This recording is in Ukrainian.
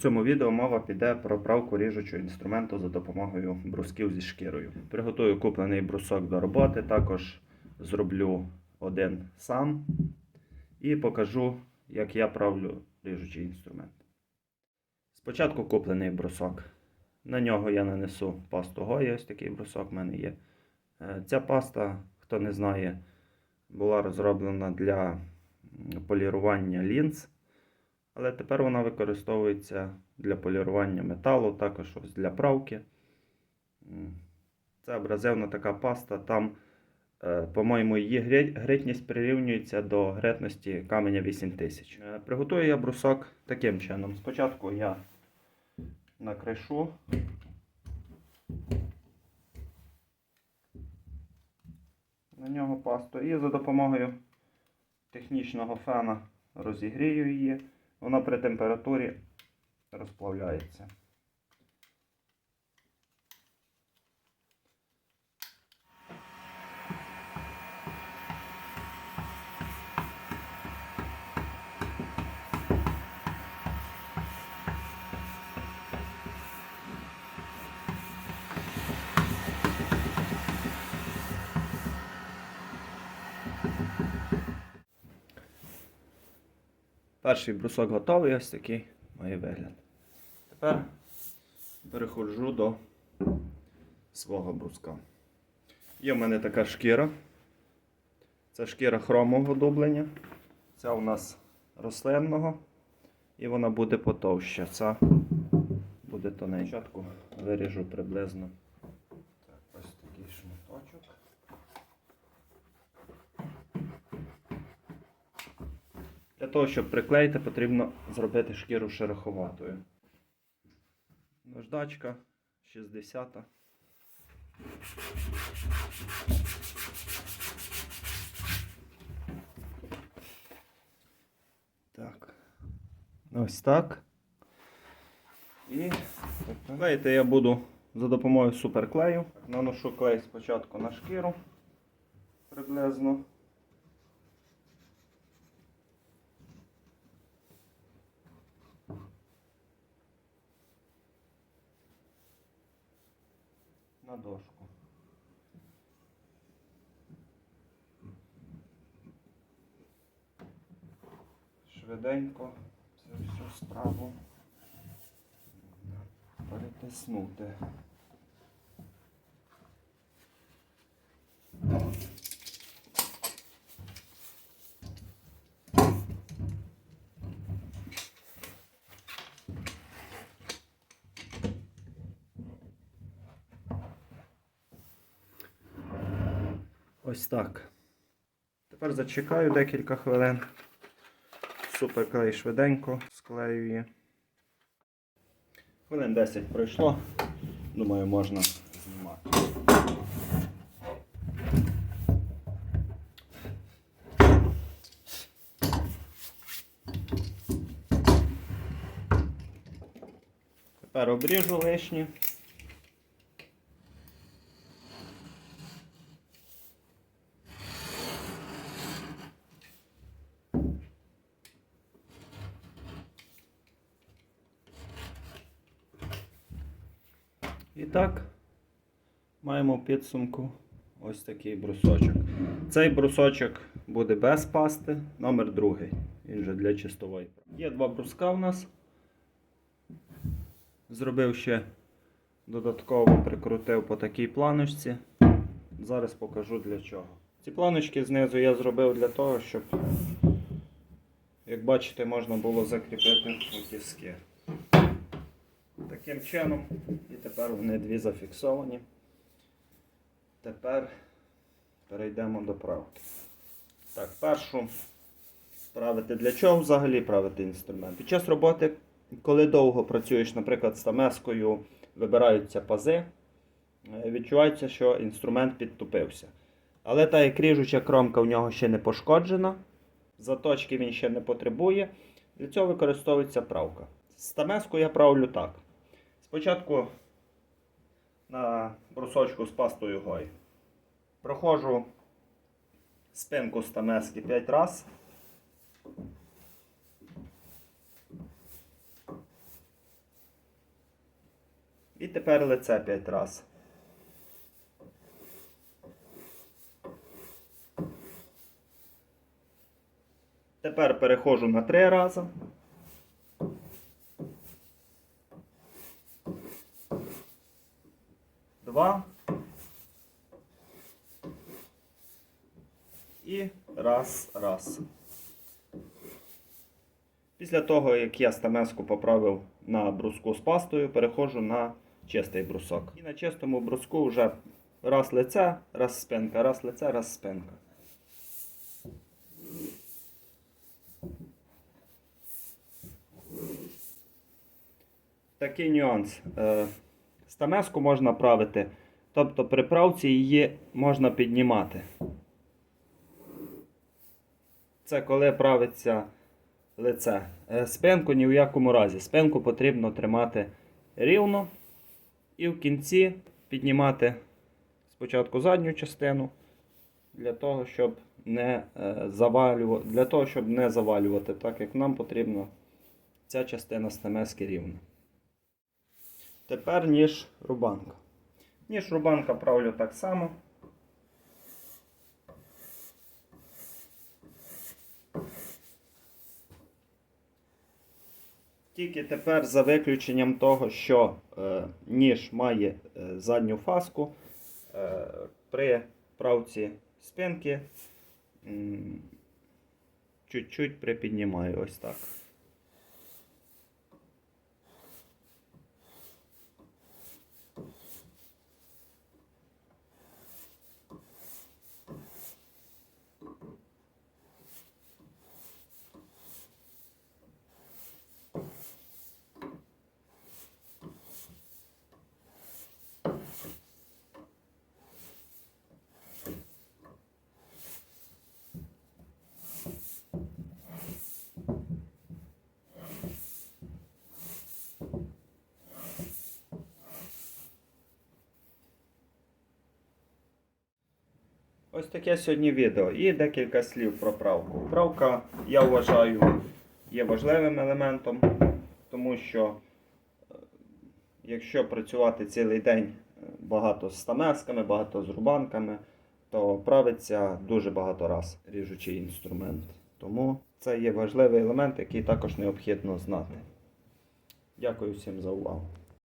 В цьому відео мова піде про правку ріжучого інструменту за допомогою брусків зі шкірою. Приготую куплений брусок до роботи, також зроблю один сам і покажу, як я правлю ріжучий інструмент. Спочатку куплений брусок. На нього я нанесу пасту Гоя, ось такий брусок в мене є. Е, Ця паста, хто не знає, була розроблена для полірування лінз. Але тепер вона використовується для полірування металу, також ось для правки. Це абразивна така паста. Там, е, по-моєму, її гри- гритність прирівнюється до гритності каменя 8000. Е, Приготую я брусок таким чином. Спочатку я накришу. На нього пасту і за допомогою технічного фена розігрію її. Вона при температурі розплавляється. Перший брусок готовий, ось такий має вигляд. Тепер переходжу до свого бруска. Є в мене така шкіра. Це шкіра хромового дублення. Ця у нас рослинного. І вона буде потовща. Ця буде тоненька. Виріжу приблизно так, ось такий шматочок. Для того, щоб приклеїти, потрібно зробити шкіру шероховатою. Наждачка 60. Так. Ось так. І клеїти я буду за допомогою суперклею. Наношу клей спочатку на шкіру приблизно. На дошку. Швиденько це всю справу перетиснути. Ось так. Тепер зачекаю декілька хвилин. Суперклей швиденько склеює. Хвилин 10 пройшло. Думаю, можна знімати. Тепер обріжу лишнє. І так, маємо підсумку ось такий брусочок. Цей брусочок буде без пасти, номер другий. Він же для чистової. Є два бруска у нас. Зробив ще додатково прикрутив по такій планочці. Зараз покажу для чого. Ці планочки знизу я зробив для того, щоб, як бачите, можна було закріпити утіски. Таким чином, і тепер вони дві зафіксовані. Тепер перейдемо до правки. Так, першу правити для чого взагалі правити інструмент? Під час роботи, коли довго працюєш, наприклад, з тамескою, вибираються пази, е, відчувається, що інструмент підтупився. Але та як ріжуча кромка в нього ще не пошкоджена, заточки він ще не потребує. Для цього використовується правка. З тамеску я правлю так. Спочатку на брусочку з пастою гой. Проходжу спинку стамески 5 разів. І тепер лице 5 раз. Тепер переходжу на 3 рази. Два. І раз, раз. Pісля того, як я стамеску поправив на бруску з пастою, переходжу на чистий брусок. І на чистому бруску вже раз лице, раз спинка, раз лице, раз спинка. Такий нюанс. Е, Стамеску можна правити, тобто при правці її можна піднімати. Це коли правиться лице. Е, Спинку ні в якому разі. Спинку потрібно тримати рівно і в кінці піднімати спочатку задню частину для того, щоб не е, завалювати, для того, щоб не завалювати, так як нам потрібно ця частина стамески рівна. Тепер ніж рубанка. Ніж рубанка правлю так само. Тільки тепер за виключенням того, що е, ніж має е, задню фаску, е, при правці спинки чуть-чуть припіднімаю ось так. Ось таке сьогодні відео і декілька слів про правку. Правка, я вважаю, є важливим елементом, тому що е, якщо працювати цілий день е, багато з стамесками, багато з рубанками, то правиться дуже багато раз ріжучий інструмент. Тому це є важливий елемент, який також необхідно знати. Дякую всім за увагу.